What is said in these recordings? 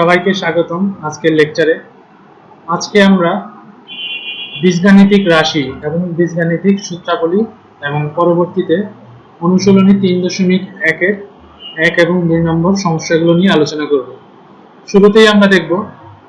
সবাইকে স্বাগতম আজকের লেকচারে। আজকে আমরা বীজগাণিতিক রাশি এবং বীজগাণিতিক সূত্রাবলী এবং পরবর্তীতে অনুশীলনী তিন দশমিক একের এক এবং দুই নম্বর সমস্যাগুলো নিয়ে আলোচনা করব। শুরুতেই আমরা দেখব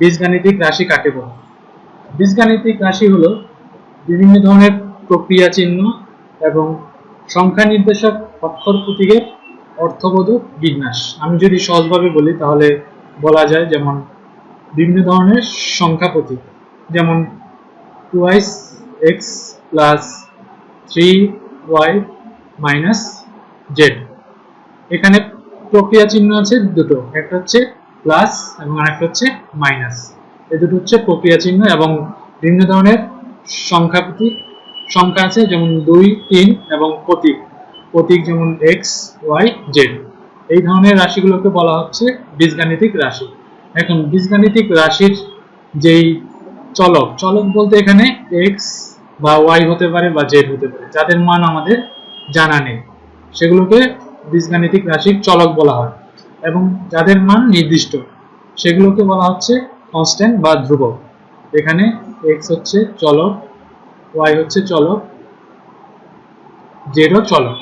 বীজগাণিতিক রাশি কাকে বলে। বীজগাণিতিক রাশি হলো বিভিন্ন ধরনের প্রক্রিয়া চিহ্ন এবং সংখ্যা নির্দেশক অক্ষর প্রতীকের অর্থবোধক বিন্যাস। আমি যদি সহজভাবে বলি তাহলে বলা যায় যেমন বিভিন্ন ধরনের সংখ্যা প্রতীক, যেমন twice x plus three y minus z এখানে প্রক্রিয়া চিহ্ন আছে দুটো, একটা হচ্ছে প্লাস এবং আরেকটা হচ্ছে মাইনাস এই দুটো হচ্ছে প্রক্রিয়া চিহ্ন এবং বিভিন্ন ধরনের সংখ্যা প্রতীক, সংখ্যা আছে যেমন দুই, তিন এবং প্রতীক। প্রতীক যেমন এক্স ওয়াই জেড এই ধরনের রাশিগুলোকে বলা হচ্ছে বীজগাণিতিক রাশি। এখন বীজগাণিতিক রাশির যেই চলক চলক বলতে এখানে এক্স বা ওয়াই হতে পারে বা জেড হতে পারে, যাদের মান আমাদের জানা নেই, সেগুলোকে বীজগাণিতিক রাশির চলক বলা হয় এবং যাদের মান নির্দিষ্ট, সেগুলোকে বলা হচ্ছে কনস্ট্যান্ট বা ধ্রুবক। এখানে এক্স হচ্ছে চলক ওয়াই হচ্ছে চলক জেডও চলক।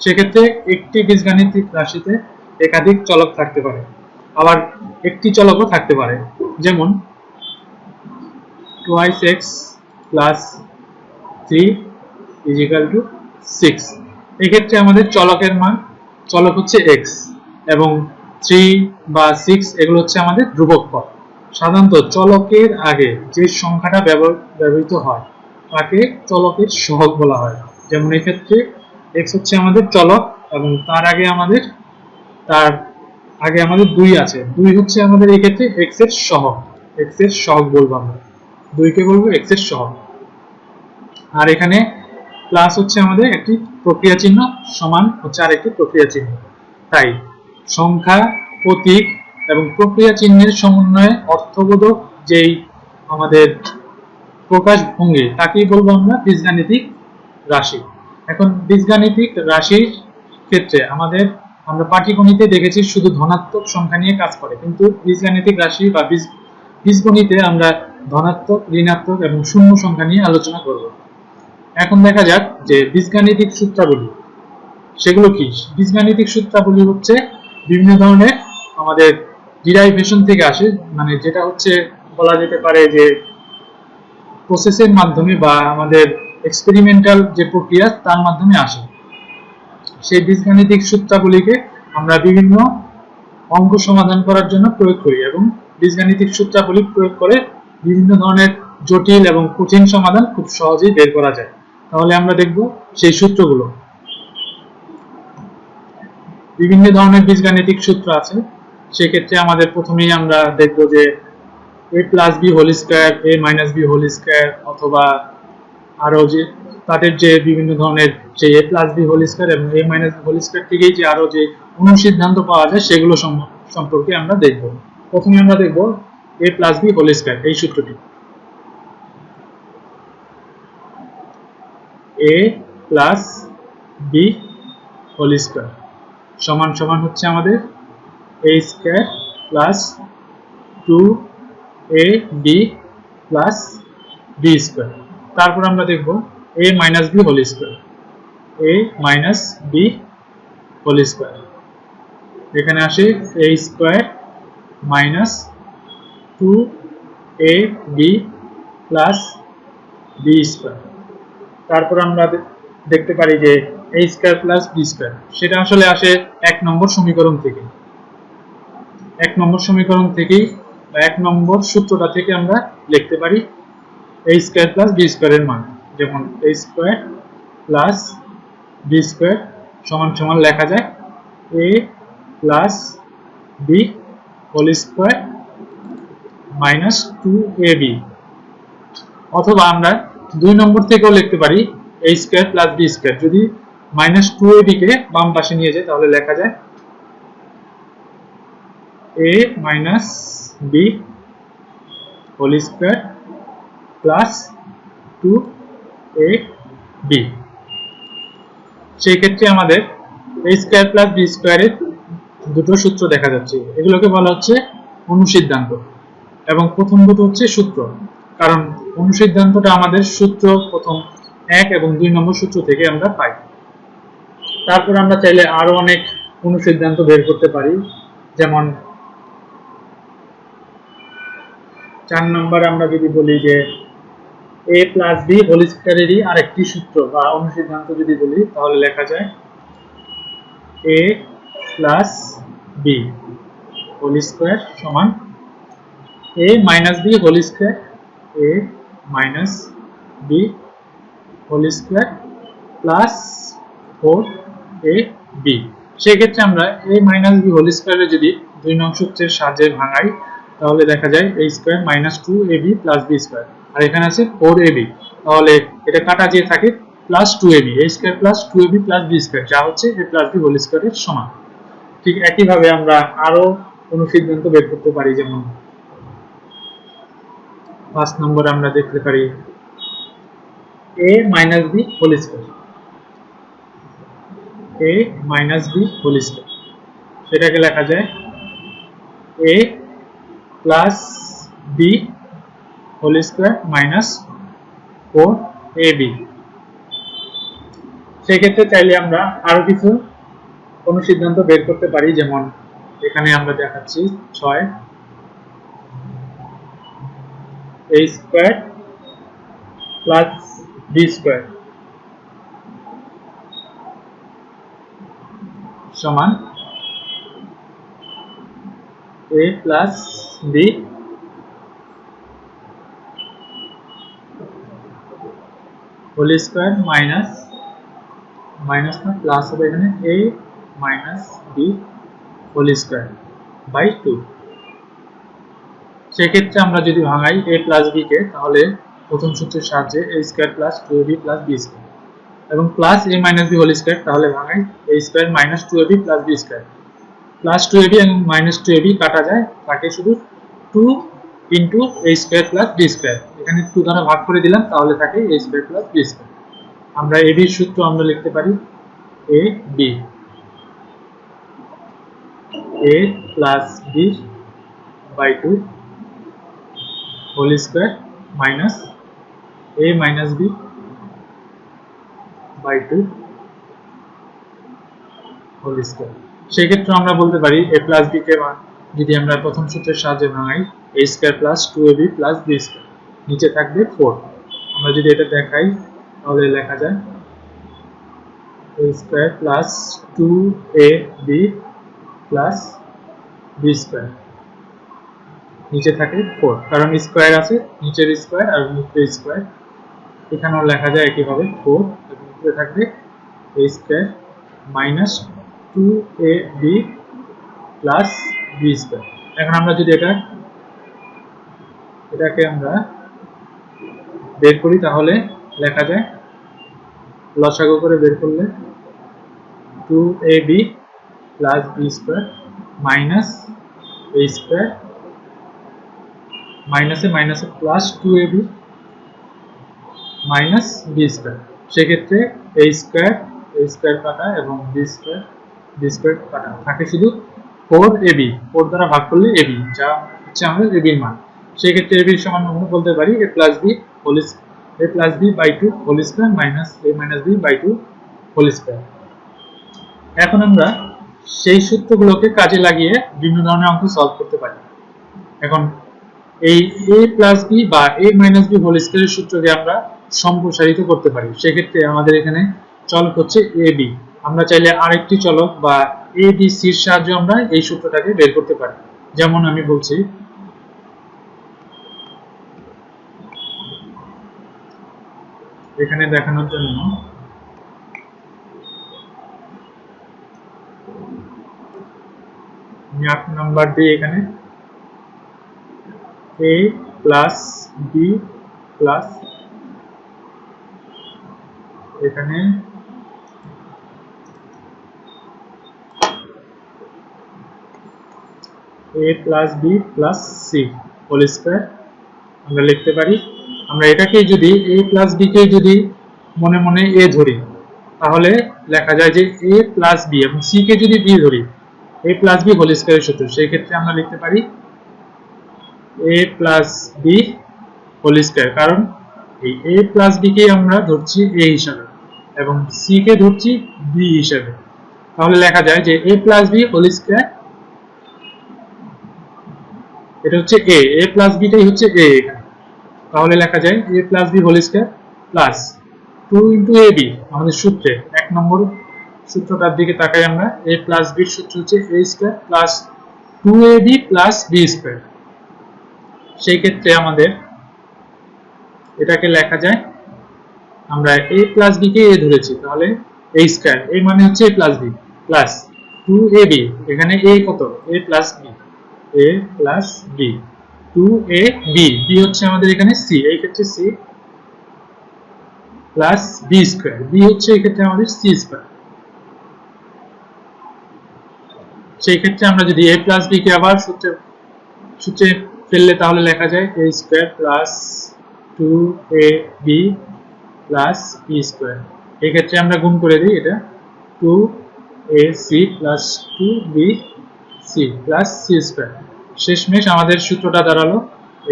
সেক্ষেত্রে একটি বীজগাণিতিক রাশিতে একাধিক চলক থাকতে পারে। আবার একটি চলকও থাকতে পারে। যেমন twice x plus three is equal to six এক্ষেত্রে আমাদের চলকের মান, চলক হচ্ছে এক্স এবং থ্রি বা সিক্স এগুলো হচ্ছে আমাদের ধ্রুবক পদ। সাধারণত চলকের আগে যে সংখ্যাটা ব্যবহৃত হয়, তাকে চলকের সহগ বলা হয়। যেমন এক্ষেত্রে এক্স হচ্ছে আমাদের চলক এবং তার আগে আমাদের, তার আগে আমাদের দুই আছে। দুই হচ্ছে আমাদের এই ক্ষেত্রে এক্সের সহগ। এক্সের সহগ বলব আমরা। দুইকে বলব এক্সের সহগ। আর এখানে প্লাস হচ্ছে আমাদের একটি প্রক্রিয়া চিহ্ন সমান হচ্ছে আরেকটি প্রক্রিয়া চিহ্ন। তাই সংখ্যা, প্রতীক এবং প্রক্রিয়া চিহ্নের সমন্বয়ে অর্থবোধক যেই আমাদের প্রকাশ ভঙ্গি, তাকেই বলব আমরা বীজগাণিতিক রাশি। এখন বীজগাণিতিক রাশির ক্ষেত্রে আমাদের, আমরা পাটিগণিতে দেখেছি শুধু ধনাত্মক সংখ্যা নিয়ে কাজ করে, কিন্তু বীজগাণিতিক রাশি বা বীজ, বীজগণিতে আমরা ধনাত্মক, ঋণাত্মক এবং শূন্য সংখ্যা নিয়ে আলোচনা করব। এখন দেখা যাক যে বীজগাণিতিক সূত্রাবলী, সেগুলো কি? বীজগাণিতিক সূত্রাবলী হচ্ছে বিভিন্ন ধরনের আমাদের ডিরাইভেশন থেকে আসে মানে যেটা হচ্ছে বলা যেতে পারে যে প্রসেসের মাধ্যমে বা আমাদের এক্সপেরিমেন্টাল যে প্রক্রিয়া, তার মাধ্যমে আসে। সেই বীজগাণিতিক সূত্রাবলীকে আমরা বিভিন্ন অঙ্ক সমাধান করার জন্য প্রয়োগ করি এবং বীজগাণিতিক সূত্রাবলী প্রয়োগ করে বিভিন্ন ধরনের জটিল এবং কঠিন সমাধান খুব সহজেই বের করা যায়। তাহলে আমরা দেখব সেই সূত্রগুলো। বিভিন্ন ধরনের বীজগাণিতিক সূত্র আছে। সেক্ষেত্রে আমাদের প্রথমেই আমরা দেখব যে A plus B whole square A minus B whole square অথবা আরও যে তাদের যে বিভিন্ন ধরনের যে A plus B whole square এবং A minus B whole square থেকেই যে আরও যে অনুসিদ্ধান্ত পাওয়া যায়, সেগুলো সম্পর্কে আমরা দেখব। প্রথমে আমরা দেখব A plus B whole square এই সূত্রটি। A plus B whole square সমান সমান হচ্ছে আমাদের A square plus two A B plus B square তারপর আমরা দেখব A minus B whole square A minus B whole square এখানে আসে A square minus two A B plus B square তারপর আমরা দেখতে পারি যে A square plus B square সেটা আসলে আসে এক নম্বর সমীকরণ থেকে। এক নম্বর সমীকরণ থেকেই এক নম্বর সূত্রটা থেকে আমরা লিখতে পারি a স্কোয়ার প্লাস বি স্কোয়ারের মান। যেমন a square plus B square সমান সমান লেখা যায় a plus B whole square minus two A B অথবা আমরা দুই নম্বর থেকেও লিখতে পারি a square plus B square যদি মাইনাস টু এ কে বাম পাশে নিয়ে যায় তাহলে লেখা যায় a minus B whole square plus two A B সেই ক্ষেত্রে আমাদের a স্কোয়ার প্লাস বি স্কোয়ারের দুটো সূত্র দেখা যাচ্ছে। এগুলোকে বলা হচ্ছে অনুসিদ্ধান্ত এবং প্রথম দুটো হচ্ছে সূত্র। কারণ অনুসিদ্ধান্তটা আমাদের সূত্র প্রথম এক এবং দুই নম্বর সূত্র থেকে আমরা পাই। তারপর আমরা চাইলে আরও অনেক অনুসিদ্ধান্ত বের করতে পারি। যেমন চার নম্বর আমরা যদি বলি যে এ প্লাস বি হোল স্কোয়ারেরই আরেকটি সূত্র বা অনুসিদ্ধান্ত যদি বলি, তাহলে লেখা যায় A plus B whole square সমান A minus B whole square A minus B whole square plus four A B সেক্ষেত্রে আমরা এ মাইনাস বি হোল স্কোয়ারে যদি দুই নং সূত্রের সাহায্যে ভাঙাই, তাহলে দেখা যায় A square minus two A B plus B square আর এখানে আছে ফোর এ বি তাহলে এটা কাটা যে থাকে plus two A B A square plus two A B plus B square যা হচ্ছে এ প্লাস বি হোল স্কোয়ারের সমান। ঠিক একইভাবে আমরা আরও অনুসিদ্ধান্ত বের করতে পারি, যেমন পাঁচ নম্বর আমরা দেখতে পারি A minus B whole square A minus B whole square সেটাকে লেখা যায় A plus B whole square minus four A B সেক্ষেত্রে চাইলে আমরা আরও কিছু অনুসিদ্ধান্ত বের করতে পারি, যেমন এখানে আমরা দেখাচ্ছি ছয় A square plus B square সমান A plus B whole square minus minus না প্লাস হবে এখানে A minus B whole square by two সেক্ষেত্রে আমরা যদি ভাঙাই এ প্লাস বি কে, তাহলে প্রথম সূত্রের সাহায্যে A square plus two B plus B square এবং plus A minus B whole square তাহলে ভাঙাই A square minus two AB plus B square plus two AB এবং মাইনাস টু এবি কাটা যায় থাকে শুধু two into A square plus B square এখানে two দ্বারা ভাগ করে দিলাম, তাহলে থাকে A square plus B square আমরা এ বির সূত্র আমরা লিখতে পারি A B A plus B by two whole square minus A minus B by two whole square সেক্ষেত্রে আমরা বলতে পারি এ প্লাস বি কে যদি আমরা প্রথম সূত্রের সাহায্যে ভাঙাই A square plus two A B plus B square নিচে থাকবে ফোর আমরা যদি এটা দেখাই, তাহলে লেখা যায় A square plus two A B plus B square নিচে থাকে ফোর কারণ স্কোয়ার আছে, নিচের স্কোয়ার আর উপরে স্কোয়ার এখানেও লেখা যায় একইভাবে ফোর এবং উপরে থাকবে A square minus two A B plus B square এখন আমরা যদি এটা এটাকে আমরা বের করি, তাহলে লেখা যায় লসাগু করে বের করলে two A B plus B square minus A square মাইনাসে মাইনাসে plus two A B minus B square সেক্ষেত্রে এ স্কোয়ার এ স্কোয়ার কাটা এবং বি স্কোয়ার বি স্কোয়ার কাটা। থাকে শুধু ফোর এ বি ফোর দ্বারা ভাগ করলে যা হচ্ছে আমাদের মান। সমান আমরা বলতে পারি হোল হোল হোল এখন আমরা সেই সূত্রগুলোকে কাজে লাগিয়ে বিভিন্ন ধরনের অঙ্ক সলভ করতে পারি। এখন এই এ প্লাস বি বা মাইনাস বি হোল সূত্রকে আমরা সম্প্রসারিত করতে পারি। সেক্ষেত্রে আমাদের এখানে চলক হচ্ছে এ বি আমরা চাইলে আরেকটি চলক বা এ সাহায্যে আমরা এই সূত্রটাকে বের করতে পারি। যেমন আমি বলছি, এখানে দেখানোর জন্য নাম্বার দিই এখানে এ প্লাস বি প্লাস এখানে A plus B plus C whole square আমরা লিখতে পারি, আমরা এটাকে যদি এ প্লাস বি কে যদি মনে মনে এ ধরি, তাহলে লেখা যায় যে এ প্লাস বি এবং সি কে যদি বি ধরি এ প্লাস বি হোল স্কোয়ারের সূত্র। সেই ক্ষেত্রে আমরা লিখতে পারি A plus B whole square কারণ এই এ প্লাস বি কে আমরা ধরছি এ হিসাবে এবং সি কে ধরছি বি হিসাবে। তাহলে লেখা যায় যে A plus B whole square এটা হচ্ছে এ এ প্লাস বিটাই হচ্ছে এ এখানে। তাহলে লেখা যায় A plus B whole square plus two into A B আমাদের সূত্রে। এক নম্বর সূত্রটার দিকে তাকাই আমরা। এ প্লাস বির সূত্র হচ্ছে A square plus two A B plus B square সেই ক্ষেত্রে আমাদের এটাকে লেখা যায়, আমরা এ প্লাস বি কে এ ধরেছি, তাহলে এ স্কোয়ার এই মানে হচ্ছে A plus B plus two A B এখানে এ কত? A plus B A plus B two A B B হচ্ছে আমাদের এখানে সি এই ক্ষেত্রে C plus B square B হচ্ছে এই ক্ষেত্রে আমাদের সি স্কোয়ার সেই ক্ষেত্রে আমরা যদি এ প্লাস আবার সূত্রে সূত্রে ফেললে তাহলে লেখা যায় A square plus two A B plus B square এক্ষেত্রে আমরা গুণ করে দিই এটা। Two A C plus two B C plus C square শেষমেশ আমাদের সূত্রটা দাঁড়াল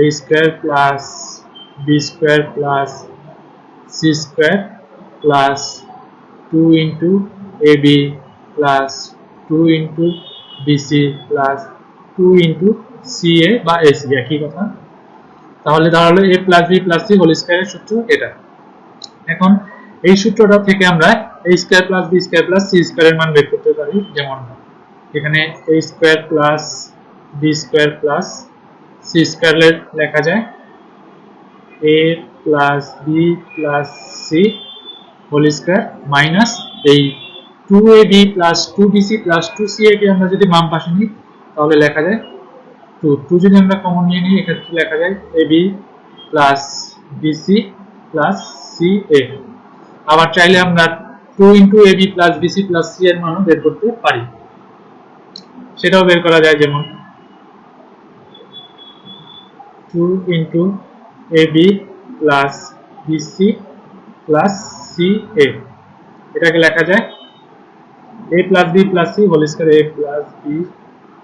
A square plus B square plus C square plus two into A B plus two into BC plus two into C A বা AC একই কথা? তাহলে দাঁড়াল A plus B plus C whole স্কোয়ারের সূত্র এটা। এখন এই সূত্রটা থেকে আমরা A square plus B square plus C স্কোয়ারের মান বের করতে পারি, যেমন এখানে A square plus B square plus C square লেখা যায়। A plus B plus C whole square minus এই two A B plus two B C plus two C A আমরা যদি বাম পাশে নিই, তাহলে লেখা যায় টু টু যদি আমরা কমন নিয়ে নিই, এক্ষেত্রে লেখা যায় A B plus BC plus C A আবার চাইলে আমরা two into A B plus BC plus C এর মানও বের করতে পারি। সেটাও বের করা যায় যেমন two into A B plus BC plus C A এটাকে লেখা যায় a plus B plus C whole square a plus B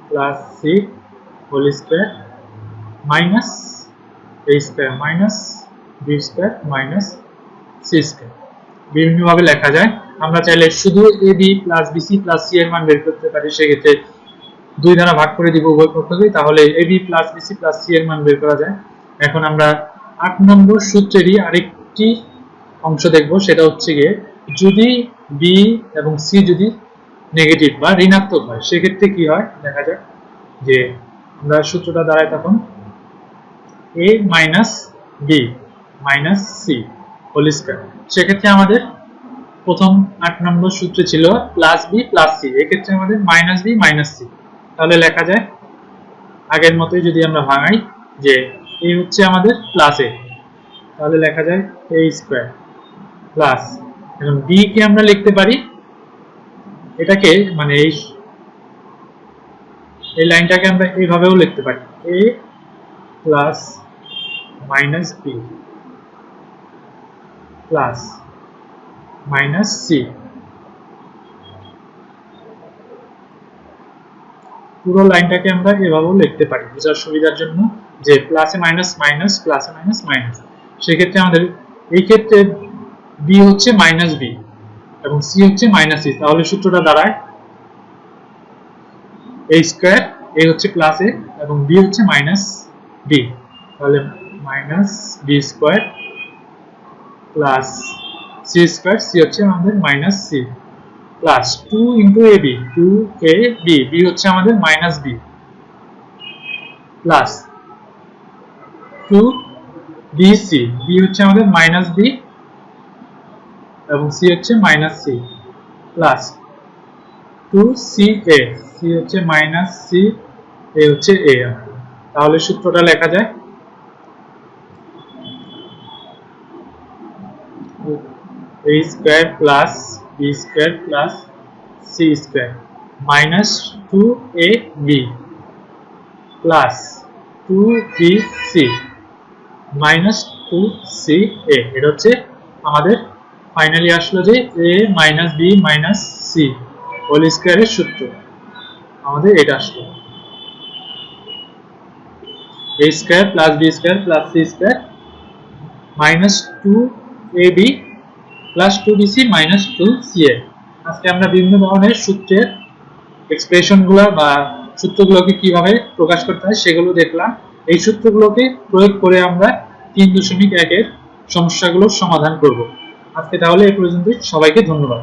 plus C whole square minus a square minus B square minus C square বিভিন্নভাবে লেখা যায়। আমরা চাইলে শুধু A B plus BC plus C এর মান বের করতে পারি। সেক্ষেত্রে দুই দ্বারা ভাগ করে দিব উভয় পক্ষকেই তাহলে A B plus BC plus C এর মান বের করা যায়। এখন আমরা আট নম্বর সূত্রেরই আরেকটি অংশ দেখব, সেটা হচ্ছে গিয়ে যদি বি এবং সি যদি নেগেটিভ বা ঋণাত্মক হয়, সেক্ষেত্রে কি হয়? দেখা যাক যে আমরা সূত্রটা দাঁড়ায় তখন A minus B minus C whole square সেক্ষেত্রে আমাদের প্রথম আট নম্বর সূত্রে ছিল প্লাস বি প্লাস সি এক্ষেত্রে আমাদের মাইনাস বি মাইনাস সি তাহলে লেখা যায় আগের মতোই যদি আমরা ভাঙাই যে এই হচ্ছে আমাদের প্লাস এ তাহলে লেখা যায় এ স্কোয়ার প্লাস এখন বি কে আমরা লিখতে পারি, এটাকে মানে এই এই লাইনটাকে আমরা এইভাবেও লিখতে পারি A plus minus B plus minus C পুরো লাইনটাকে আমরা এভাবেও লিখতে পারি বোঝার সুবিধার জন্য যে প্লাসে মাইনাস মাইনাস প্লাসে মাইনাস মাইনাস সেক্ষেত্রে আমাদের এই ক্ষেত্রে বি হচ্ছে মাইনাস বি এবং সি হচ্ছে মাইনাস সি তাহলে সূত্রটা দাঁড়ায় এ স্কোয়ার এ হচ্ছে প্লাস এ এবং বি হচ্ছে মাইনাস বি তাহলে minus B square plus C square C হচ্ছে আমাদের minus C plus two into A B two A B B হচ্ছে আমাদের minus B plus two B C B হচ্ছে আমাদের মাইনাস বি এবং সি হচ্ছে minus C plus two C A C হচ্ছে minus C এ হচ্ছে এ তাহলে সূত্রটা লেখা যায়, a square plus B square plus C square minus two A B plus two B C minus two C A এটা হচ্ছে আমাদের ফাইনালি আসলো যে A minus B minus C whole স্কোয়ারের সূত্র। আমাদের এটা আসলো। a square plus B square plus C square minus two A B plus two BC minus two C A আজকে আমরা বিভিন্ন ধরনের সূত্রের এক্সপ্রেশনগুলো বা সূত্রগুলোকে কীভাবে প্রকাশ করতে হয় সেগুলো দেখলাম। এই সূত্রগুলোকে প্রয়োগ করে আমরা তিন দশমিক একের সমস্যাগুলোর সমাধান করব। আজকে তাহলে এই পর্যন্তই। সবাইকে ধন্যবাদ।